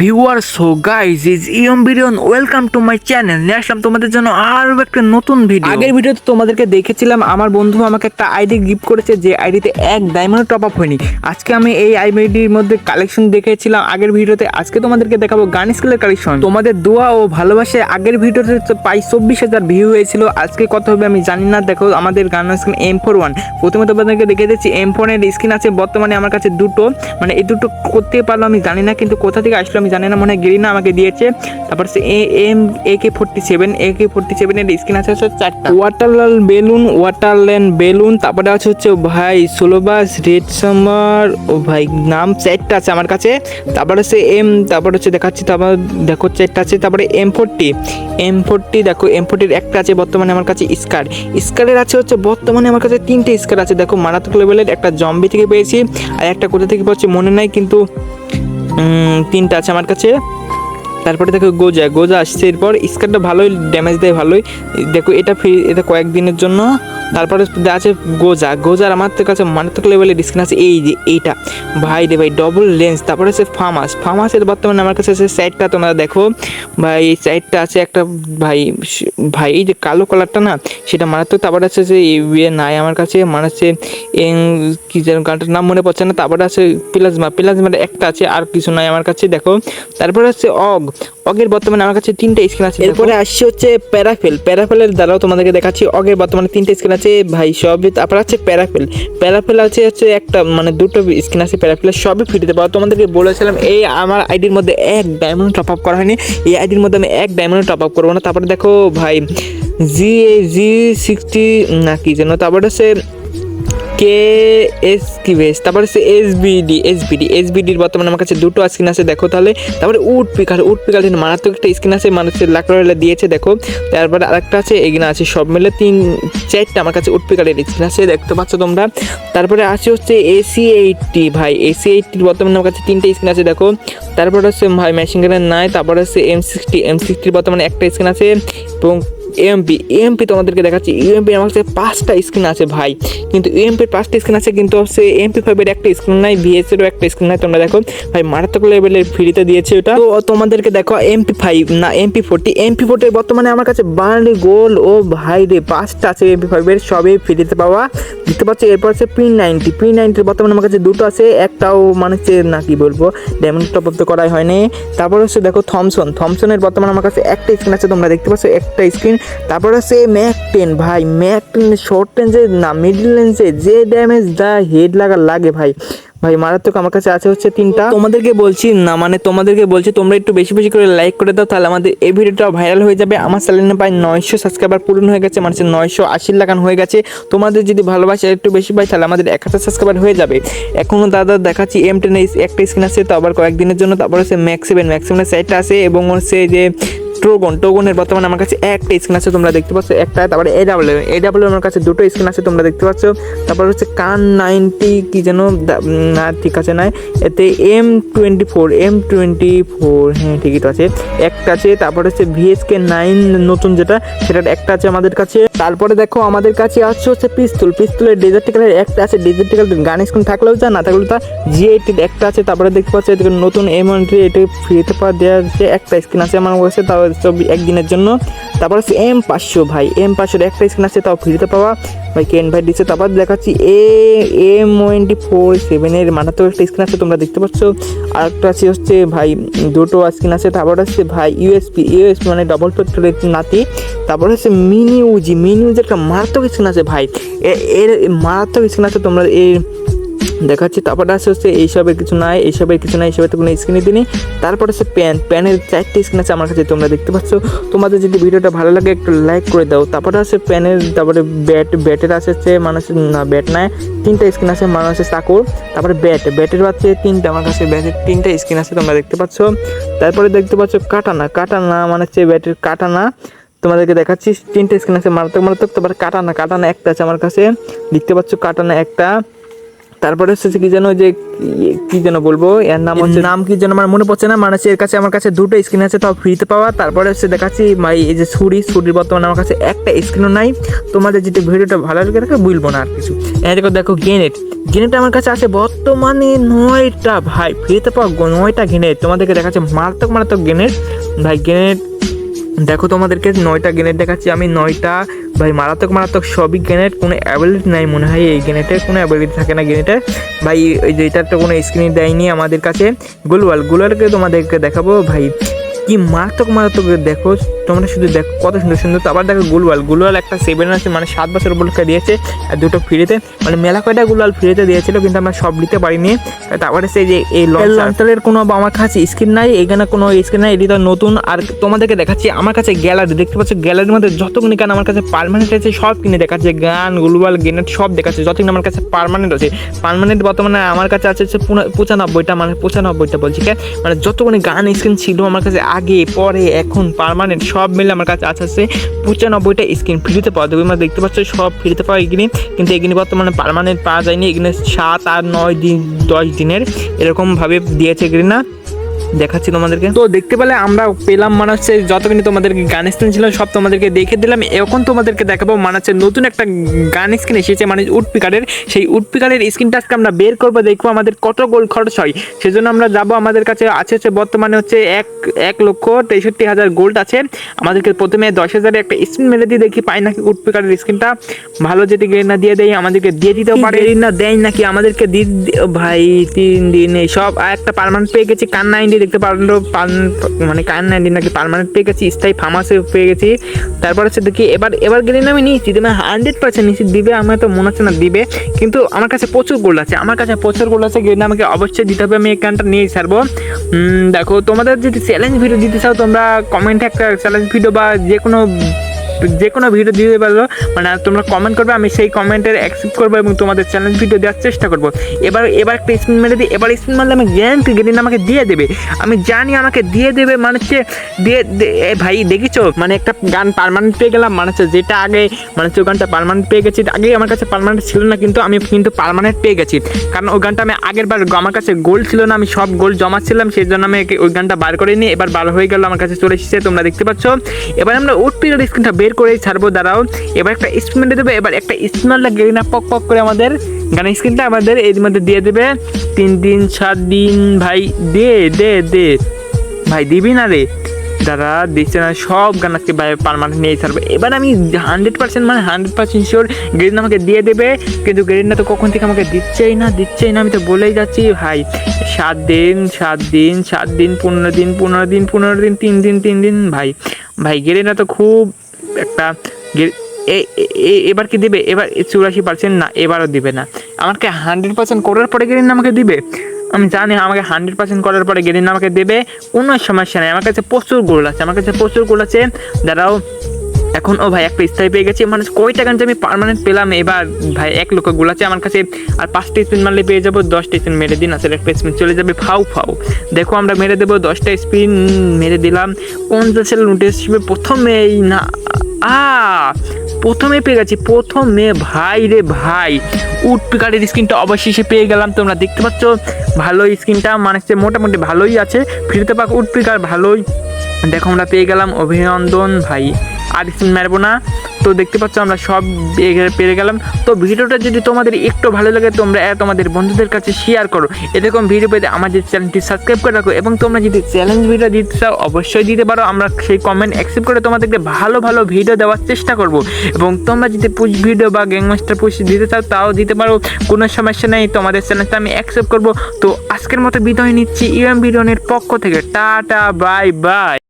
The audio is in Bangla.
Viewer, so guys is yum biryani welcome to my channel নিয়ে আসলাম তোমাদের জন্য আরও একটা নতুন ভিডিও আগের ভিডিওতে তোমাদেরকে দেখেছিলাম, আমার বন্ধু আমাকে একটা আইডি গিফট করেছে, যে আইডিতে এক ডায়মন্ড টপ আপ হয়নি। আজকে আমি এই আইডির মধ্যে কালেকশন দেখেছিলাম আগের ভিডিওতে আজকে তোমাদেরকে দেখাবো গান স্কিলের কালেকশন তোমাদের দোয়া ও ভালোবাসে আগের ভিডিওতে প্রায় চব্বিশ হাজার ভিউ হয়েছিল। আজকে কত হবে আমি জানি না। দেখো, আমাদের গান স্ক্রিন এম ফোর ওয়ান প্রথমে তোমাদেরকে দেখে দিচ্ছি এম ফোনের স্ক্রিন আছে। বর্তমানে আমার কাছে দুটো। মানে এই দুটো করতে পারল আমি জানি না, কিন্তু কোথা থেকে আসলো আমি জানি না, মনে হয় গেরিনা আমাকে দিয়েছে। তারপর সে M, A K forty seven, A K forty সেভেনের স্ক্রিন আছে হচ্ছে চারটা। ওয়াটারলাল বেলুন ওয়াটারল্যান্ড বেলুন তারপরে আছে হচ্ছে ভাই সোলোবাস রেড সামার ও ভাই, নাম চারটা আছে আমার কাছে। তারপরে সে এম, তারপর হচ্ছে দেখাচ্ছি, তারপর দেখো চারটা আছে, তারপরে এম ফোরটি। এম ফোরটি, দেখো, এম ফোরটির একটা আছে বর্তমানে আমার কাছে স্কার স্কারের আছে হচ্ছে, বর্তমানে আমার কাছে তিনটে স্কার আছে। দেখো, মারাত্মক লেভেলের একটা জম্বি থেকে পেয়েছি, আর একটা কোথা থেকে পাচ্ছি মনে নাই, কিন্তু তিনটা আছে আমার কাছে। তারপরে দেখো গোজা গোজা আসছে এরপর স্কারটা ভালোই ড্যামেজ দেয়, ভালোই। দেখো এটা ফ্রি এটা কয়েকদিনের জন্য। তারপরে আছে গোজা, গোজার আমার কাছে মারাত্মক লেভেলের স্ক্রিন আছে, এই যে এইটা। ভাই রে ভাই ডবল লেন্স তারপরে আছে ফার্মাস ফার্মাসের বর্তমানে আমার কাছে আছে সাইডটা তোমরা দেখো। ভাই এই সাইডটা আছে একটা, ভাই ভাই, এই যে কালো কালারটা না, সেটা মারাত্মক, তারপরে আছে যে ইয়ে নাই আমার কাছে মানে হচ্ছে এং, কি যেন গানটার নাম মনে পড়ছে না, তারপরে আছে প্লাজমা প্লাজমাটা একটা আছে, আর কিছু নাই আমার কাছে, দেখো। তারপরে আছে অগ অগের বর্তমানে আমার কাছে তিনটা স্ক্রিন আছে এরপরে আসছে হচ্ছে প্যারাফেল প্যারাফেলের দ্বারাও তোমাদেরকে দেখাচ্ছি, অগের বর্তমানে তিনটা স্ক্রিন আছে, ভাই, সবই তারপর আছে প্যারাফেল প্যারাফেল আছে হচ্ছে একটা মানে দুটো স্ক্রিন আছে প্যারাফেলের সবই ফ্রিতে পাওয়া। তোমাদেরকে বলেছিলাম, এই আমার আইডির মধ্যে এক ডায়মন্ড টপ আপ করা হয়নি। এই আইডির মধ্যে আমি এক ডায়মন্ড টপ আপ করব না। তারপরে দেখো, ভাই জি জি সিক্সটি না, কি যেন, তারপরে হচ্ছে কে এস কি বেশ? তারপরে হচ্ছে S B D S B D S বিডির বর্তমানে আমার কাছে দুটো স্ক্রিন আছে, দেখো তাহলে। তারপরে উড পিকার উড পিকার মারাত্মক একটা স্ক্রিন আছে, মানুষের রয়েলে দিয়েছে, দেখো। তারপরে আরেকটা আছে এগিনা আছে, সব মিলে তিন, চারটা আমার কাছে উড পিকারের স্ক্রিন আছে, দেখতে পাচ্ছ তোমরা। তারপরে আছে হচ্ছে এসি এইটটি ভাই। এসি এইটটির বর্তমানে আমার কাছে তিনটে স্ক্রিন আছে, দেখো। তারপরে হচ্ছে ভাই মেশিন গানের নাই তারপরে হচ্ছে এম সিক্সটি এম সিক্সটির বর্তমানে একটা স্ক্রিন আছে, এবং এমপি এমপি তোমাদেরকে দেখাচ্ছি। ইউএমপি আমার কাছে পাঁচটা স্ক্রিন আছে ভাই। কিন্তু ইউএমপির পাঁচটা স্ক্রিন আছে, কিন্তু হচ্ছে এমপি ফাইভের একটা স্ক্রিন নাই ভিএসেরও একটা স্ক্রিন নাই, তোমরা দেখো। ভাই, মারাত্মক লেভেলের ফ্রিতে দিয়েছে ওটা। তো তোমাদেরকে দেখো এমপি ফাইভ না এমপি ফোরটি এমপি ফোরটির বর্তমানে আমার কাছে বার্লি গোল ও ভাই রে, পাঁচটা আছে এমপি ফাইভের সবই ফ্রিতে পাওয়া। দেখতে পাচ্ছি, এরপর আছে পি নাইনটি পি নাইনটির বর্তমানে আমার কাছে দুটো আছে, একটাও মানে না, কি বলব ডায়মন্ড টপ আপ তো করাই হয়নি। তারপর হচ্ছে দেখো থমসন থমসনের বর্তমানে আমার কাছে একটা স্ক্রিন আছে, তোমরা দেখতে পাচ্ছ, একটা স্ক্রিন তারপর হচ্ছে ম্যাক টেন ভাই। ম্যাক টেন শর্ট রেঞ্জে না মিডল রেঞ্জে যে ড্যামেজ দা হেড লাগা লাগে, ভাই। ভাই, মারাত্মক আমার কাছে আছে হচ্ছে তিনটা। তোমাদেরকে বলছি না মানে তোমাদেরকে বলছি তোমরা একটু বেশি বেশি করে লাইক করে দাও, তাহলে আমাদের এই ভিডিওটা ভাইরাল হয়ে যাবে। আমার চ্যানেলে প্রায় নয়শো সাবস্ক্রাইবার পূরণ হয়ে গেছে মানে নয়শো আশি লাগান হয়ে গেছে। তোমাদের যদি ভালোবাসে একটু বেশি পাই, তাহলে আমাদের এক হাজার সাবস্ক্রাইবার হয়ে যাবে। এখনও দাদা দেখাচ্ছি এম টেন একটা স্ক্রিন আছে, তো আবার কয়েকদিনের জন্য তারপর হচ্ছে ম্যাক্স সেভেন ম্যাক্স সেভেনের সাইডটা আছে, এবং হচ্ছে যে ট্রোগন টোগনের বর্তমানে আমার কাছে একটা স্ক্রিন আছে, তোমরা দেখতে পাচ্ছ, একটা, তারপরে এ ডাবল এ ডাবল আমার কাছে দুটো স্ক্রিন আছে, তোমরা দেখতে পাচ্ছ। তারপর হচ্ছে কান নাইনটি কি যেন না ঠিক আছে না এতে M twenty four M twenty four হ্যাঁ ঠিকই তো আছে। একটা আছে, তারপর হচ্ছে ভিএসকে নাইন নতুন যেটা, সেটার একটা আছে আমাদের কাছে। তারপরে দেখো, আমাদের কাছে আছে হচ্ছে পিস্তল পিস্তলের ডেজার্টিক্যালের একটা আছে। ডেজার্টিক্যাল গান স্ক্রিন থাকলেও যা, না থাকলেও তা জি এইটির একটা আছে। তারপরে দেখতে পাচ্ছি, এদিকে নতুন এম এন্ট্রি এটা ফ্রিতে পাওয়া দেওয়া একটা স্ক্রিন আছে আমার কাছে, তাও সব একদিনের জন্য। তারপর হচ্ছে এম পাঁচশো ভাই। এম পাঁচশোর একটা স্ক্রিন আছে, তাও ফ্রিতে পাওয়া ভাই কেন ভাই দিচ্ছে। তারপর দেখাচ্ছি এ এম ওয়েন্টি ফোর সেভেনের মানাতেও একটা স্ক্রিন আছে, তোমরা দেখতে পাচ্ছ। আর একটা আছে হচ্ছে, ভাই, দুটো স্ক্রিন আছে। তারপর হচ্ছে, ভাই ইউএসপি ইউএসপি মানে ডবল পেট্রোলের নাতি। তারপর হচ্ছে মিনি উজি মিনি উজি একটা মারাত্মক স্ক্রিন আছে, ভাই। এর মারাত্মক স্ক্রিন আছে তোমরা এই দেখাচ্ছি, তারপরে আছে হচ্ছে এইসবের কিছু নাই, এইসবের কিছু নাই, এইসবের তো কোনো স্ক্রিনে দিনই তারপর হচ্ছে প্যান প্যানের চারটে স্ক্রিন আছে আমার কাছে, তোমরা দেখতে পাচ্ছ। তোমাদের যদি ভিডিওটা ভালো লাগে, একটু লাইক করে দাও। তারপরে আছে প্যানের তারপরে ব্যাট ব্যাটের আছে হচ্ছে মানুষের না ব্যাট নাই, তিনটা স্ক্রিন আছে মানুষের চাকর। তারপরে ব্যাট ব্যাটের হচ্ছে তিনটা, আমার কাছে ব্যাটের তিনটা স্ক্রিন আছে, তোমরা দেখতে পাচ্ছ। তারপরে দেখতে পাচ্ছ কাটানা কাটানা মানে হচ্ছে ব্যাটের কাটানা। তোমাদেরকে দেখাচ্ছি, তিনটে স্ক্রিন আছে মারাত্মক মারাত্মক। তারপরে কাটানা কাটানা একটা আছে আমার কাছে। দেখতে পাচ্ছ কাটানা একটা। তারপরে হচ্ছে কি যেন যে কি- কি যেন বলব এর নাম হচ্ছে নাম কি যেন আমার মনে পড়ছে না মানে এর কাছে আমার কাছে দুটো স্ক্রিন আছে তাও ফ্রিতে পাওয়া। তারপরে হচ্ছে দেখাচ্ছি ভাই এই যে ছুরি ছুরির বর্তমানে আমার কাছে একটা স্ক্রিনও নাই। তোমাদের যদি ভিডিওটা ভালো লাগে রাখে বুঝব না আর কিছু। এই দেখো দেখো গেনেট গেনেট আমার কাছে আছে বর্তমানে নয়টা ভাই ফ্রিতে পাওয়া নয়টা গেনেট তোমাদেরকে দেখাচ্ছে মারাত্মক মারাত্মক গেনেট ভাই গেনেট দেখো তোমাদেরকে নয়টা গ্রেনেড দেখাচ্ছি। আমি নয়টা, ভাই মারাত্মক মারাত্মক সবই গ্রেনেড, কোনো অ্যাবিলিটি নাই মনে হয় এই গ্রেনেডের, কোনো অ্যাবিলিটি থাকে না গ্রেনেডের। ভাই ওই যে এটার তো কোনো স্ক্রিন দেয়নি আমাদের কাছে। গুলওয়াল, গুলওয়ালকে তোমাদেরকে দেখাবো, ভাই। কি মারাত্মক মারাত্মক দেখো তোমরা শুধু দেখো কত সুন্দর সুন্দর তো আবার দেখো গুলওয়াল গুলওয়াল একটা সেভেন আছে মানে সাত বছর উপলক্ষে দিয়েছে আর দুটো ফ্রিতে মানে মেলা কয়টা গুলওয়াল ফ্রিতে দিয়েছিল কিন্তু আমরা সব নিতে পারিনি। তারপরে সেই যে এই লঞ্চারের কোনো বা আমার কাছে স্ক্রিন নাই এখানে কোনো স্ক্রিন নাই এটি নতুন আর তোমাদেরকে দেখাচ্ছি আমার কাছে গ্যালারি দেখতে পাচ্ছ গ্যালারির মধ্যে যতগুলি গান আমার কাছে পারমানেন্ট আছে সব কিনে দেখাচ্ছে গান গুলওয়াল গেনেট সব দেখাচ্ছে যতগুলো আমার কাছে পারমানেন্ট আছে পারমানেন্ট বর্তমানে আমার কাছে আছে হচ্ছে পঁচানব্বইটা মানে পঁচানব্বইটা বলছি কে? মানে যতগুলি গান স্ক্রিন ছিল আমার কাছে আগে পরে এখন পারমানেন্ট সব মিলে আমার কাছে আছে আছে পঁচানব্বইটা স্ক্রিন ফ্রিতে পাওয়া যাবে। আমরা দেখতে পাচ্ছ সব ফ্রিতে পাওয়া এগিনি কিন্তু এগিনি বর্তমানে পারমানেন্ট পাওয়া যায়নি। এখানে সাত আর নয় দিন, দশ দিনের এরকমভাবে দিয়েছে এগুলি না। দেখাচ্ছি তোমাদেরকে। তো দেখতে পেলে আমরা পেলাম মানে হচ্ছে যতখানি তোমাদেরকে গান স্ক্রিন ছিল সব তোমাদেরকে দেখে দিলাম। এখন তোমাদেরকে দেখাবো মানে হচ্ছে নতুন একটা গান স্ক্রিন এসেছে মানে উড পিকারের সেই উড পিকারের স্ক্রিনটা আজকে আমরা বের করব দেখব আমাদের কত গোল খরচ হয়। সেজন্য আমরা যাব আমাদের কাছে আছে হচ্ছে বর্তমানে হচ্ছে এক এক লক্ষ তেষট্টি হাজার গোল্ড আছে। আমাদেরকে প্রথমে দশ হাজারে একটা স্ক্রিন মেলে দিয়ে দেখি পাই নাকি উড পিকারের স্ক্রিনটা। ভালো যদি না দিয়ে দেয় আমাদেরকে দিয়ে দিতেও পারে। না দেয় নাকি আমাদেরকে দি- ভাই তিন দিনে সব আর একটা পারমানেন্ট পেয়ে গেছি কান নাইনটি দেখতে পারল, পান- মানে কান নাইনটি নাকি পারমানেন্ট পেয়ে গেছি, স্থায়ী ফার্মাসে পেয়ে গেছি। তারপর হচ্ছে দেখি, এবার এবার গ্রিন আমি নিয়েছি তুমি হান্ড্রেড পার্সেন্ট নিচ্ছি দিবে, আমার তো মনে হচ্ছে না দিবে, কিন্তু আমার কাছে প্রচুর গোল্ড আছে, আমার কাছে প্রচুর গোল্ড আছে, গেলে আমাকে অবশ্যই দিতে হবে, আমি এই কানটা নিয়ে ছাড়বো। দেখো, তোমাদের যদি চ্যালেঞ্জ ভিডিও দিতে চাও, তোমরা কমেন্টে একটা চ্যালেঞ্জ ভিডিও বা যে কোনো যে কোনো ভিডিও দিতে পারো মানে তোমরা কমেন্ট করবে, আমি সেই কমেন্টের অ্যাকসেপ্ট করব এবং তোমাদের চ্যালেঞ্জ ভিডিও দেওয়ার চেষ্টা করব। এবার এবার একটা স্পিন মেরে দিই, এবার স্পিন মারলে আমি গ্যারান্টি গেদিন আমাকে দিয়ে দেবে। আমি জানি আমাকে দিয়ে দেবে মানে হচ্ছে, দিয়ে ভাই দেখিছো? মানে একটা গান পারমানেন্ট পেয়ে গেলাম মানে হচ্ছে যেটা আগে মানে হচ্ছে গানটা পারমানেন্ট পেয়ে গেছি আগে আমার কাছে পারমানেন্ট ছিল না, কিন্তু আমি কিন্তু পারমানেন্ট পেয়ে গেছি। কারণ ওই গানটা আমি আগের বার আমার কাছে গোল ছিল না, আমি সব গোল জমাচ্ছিলাম সেই জন্য আমি ওই গানটা বার করে নিই এবার বার হয়ে গেল আমার কাছে চলে এসেছে, তোমরা দেখতে পাচ্ছ। এবার আমরা ওট পিরিয়ড স্ক্রিনটা বের করেই ছাড়বো, দাঁড়াও। এবার একটা স্পিন দেবে, এবার একটা স্পিনার লাগে না, পক পক করে আমাদের গানের স্ক্রিনটা আমাদের এর মধ্যে দিয়ে দেবে। তিন দিন সাত দিন, ভাই, দে দে দে। ভাই, দিবি না রে। দাদা, দিচ্ছে না, সব গান আজকে পারমানেন্ট নিয়ে ছাড়বে। এবার আমি হান্ড্রেড পার্সেন্ট মানে হান্ড্রেড পার্সেন্ট শিওর গ্রিন আমাকে দিয়ে দেবে। কিন্তু গ্রিনটা তো কখন থেকে আমাকে দিচ্ছেই না দিচ্ছেই না, আমি তো বলেই যাচ্ছি, ভাই। সাত দিন সাত দিন সাত দিন, পনেরো দিন পনেরো দিন পনেরো দিন, তিন দিন তিন দিন, ভাই। ভাই গেরিনা তো খুব একটা এবার কি দিবে? এবার চুরাশি পার্সেন্ট না, এবারও দিবে না। আমাকে হান্ড্রেড পার্সেন্ট করার পরে গেরিন আমাকে দিবে? আমি জানি আমাকে হান্ড্রেড পার্সেন্ট করার পরে গেরিন আমাকে দেবে। কোনো সমস্যা নেই। আমার কাছে প্রচুর গোল আছে। আমার কাছে প্রচুর গোল আছে। দাঁড়াও। এখন ও ভাই, একটা স্থায়ী পেয়ে গেছি। মানে কয়টা গান যে আমি পার্মানেন্ট পেলাম? এবার ভাই, এক লক্ষ আছে আমার কাছে। আর পাঁচটা স্পিন মারলে পেয়ে যাব, দশটা স্পিন মেরে দিন। আসলে একটা স্পিন চলে যাবে, ফাউ ফাউ। দেখো, আমরা মেরে দেবো, দশটা স্পিন মেরে দিলাম। পঞ্চাশের নোটিস হিসেবে প্রথমেই না, আ, প্রথমে পেয়ে গেছি। প্রথমে, ভাই রে ভাই উড পিকারের স্ক্রিনটা অবশেষে পেয়ে গেলাম। তোমরা দেখতে পাচ্ছ, ভালোই স্ক্রিনটা মানে মোটামুটি ভালোই আছে। ফ্রিতে পাক উড পিকার ভালোই। দেখো, আমরা পেয়ে গেলাম অভিনন্দন ভাই। আর মারবো না। তো দেখতে পাচ্ছ আমরা সব পেয়ে গেলাম। তো ভিডিওটা যদি তোমাদের একটু ভালো লাগে, তোমরা তোমাদের বন্ধুদের কাছে শেয়ার করো। এরকম ভিডিও পেতে আমাদের চ্যানেলটি সাবস্ক্রাইব করে রাখো এবং তোমরা যদি চ্যালেঞ্জ ভিডিও দিতে চাও, অবশ্যই দিতে পারো। আমরা সেই কমেন্ট অ্যাকসেপ্ট করে তোমাদেরকে ভালো ভালো ভিডিও দেওয়ার চেষ্টা করব। এবং তোমরা যদি পুশ ভিডিও বা গ্যাং মাস্টার পুশ দিতে চাও, তাও দিতে পারো। কোনো সমস্যা নেই, তোমাদের চ্যানেলটা আমি অ্যাকসেপ্ট করব। তো আজকের মতো বিদায় নিচ্ছি। ইউএম ভিডিওনের পক্ষ থেকে। Tata bye bye